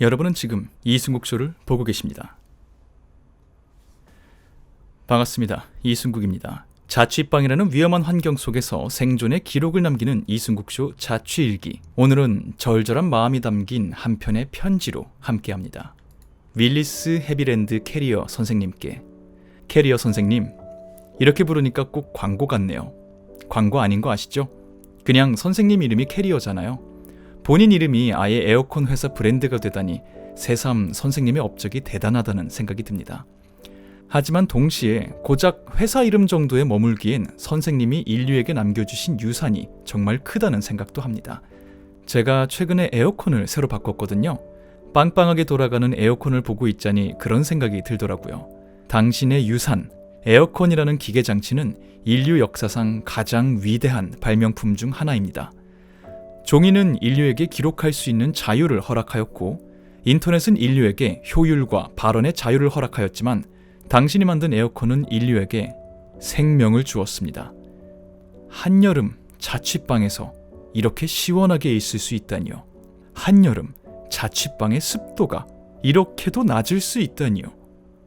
여러분은 지금 이승국 쇼를 보고 계십니다. 반갑습니다. 이승국입니다. 자취방이라는 위험한 환경 속에서 생존의 기록을 남기는 이승국 쇼 자취일기. 오늘은 절절한 마음이 담긴 한 편의 편지로 함께합니다. 윌리스 해비랜드 캐리어 선생님께 캐리어 선생님 이렇게 부르니까 꼭 광고 같네요. 광고 아닌 거 아시죠? 그냥 선생님 이름이 캐리어잖아요. 본인 이름이 아예 에어컨 회사 브랜드가 되다니 새삼 선생님의 업적이 대단하다는 생각이 듭니다. 하지만 동시에 고작 회사 이름 정도에 머물기엔 선생님이 인류에게 남겨주신 유산이 정말 크다는 생각도 합니다. 제가 최근에 에어컨을 새로 바꿨거든요. 빵빵하게 돌아가는 에어컨을 보고 있자니 그런 생각이 들더라고요. 당신의 유산, 에어컨이라는 기계 장치는 인류 역사상 가장 위대한 발명품 중 하나입니다. 종이는 인류에게 기록할 수 있는 자유를 허락하였고, 인터넷은 인류에게 효율과 발언의 자유를 허락하였지만, 당신이 만든 에어컨은 인류에게 생명을 주었습니다. 한여름 자취방에서 이렇게 시원하게 있을 수 있다니요. 한여름 자취방의 습도가 이렇게도 낮을 수 있다니요.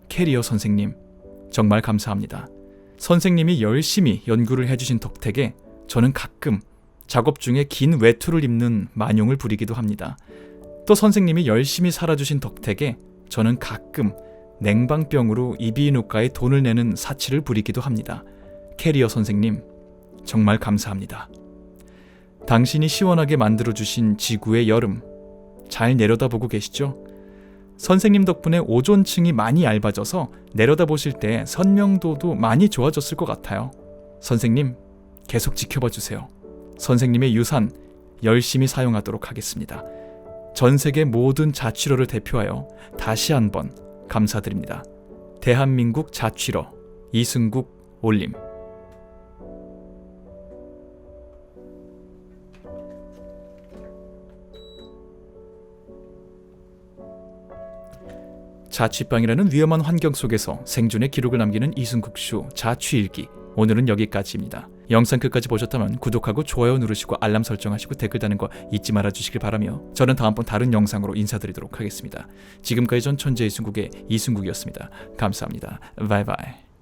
캐리어 선생님, 정말 감사합니다. 선생님이 열심히 연구를 해주신 덕택에 저는 가끔 작업 중에 긴 외투를 입는 만용을 부리기도 합니다. 또 선생님이 열심히 살아주신 덕택에 저는 가끔 냉방병으로 이비인후과에 돈을 내는 사치를 부리기도 합니다. 캐리어 선생님, 정말 감사합니다. 당신이 시원하게 만들어주신 지구의 여름, 잘 내려다보고 계시죠? 선생님 덕분에 오존층이 많이 얇아져서 내려다보실 때 선명도도 많이 좋아졌을 것 같아요. 선생님, 계속 지켜봐 주세요. 선생님의 유산 열심히 사용하도록 하겠습니다. 전 세계 모든 자취러를 대표하여 다시 한번 감사드립니다. 대한민국 자취러 이승국 올림 자취방이라는 위험한 환경 속에서 생존의 기록을 남기는 이승국 쇼 자취일기 오늘은 여기까지입니다. 영상 끝까지 보셨다면 구독하고 좋아요 누르시고 알람 설정하시고 댓글 다는 거 잊지 말아 주시길 바라며 저는 다음번 다른 영상으로 인사드리도록 하겠습니다. 지금까지 전 천재 이승국의 이승국이었습니다. 감사합니다. 바이바이.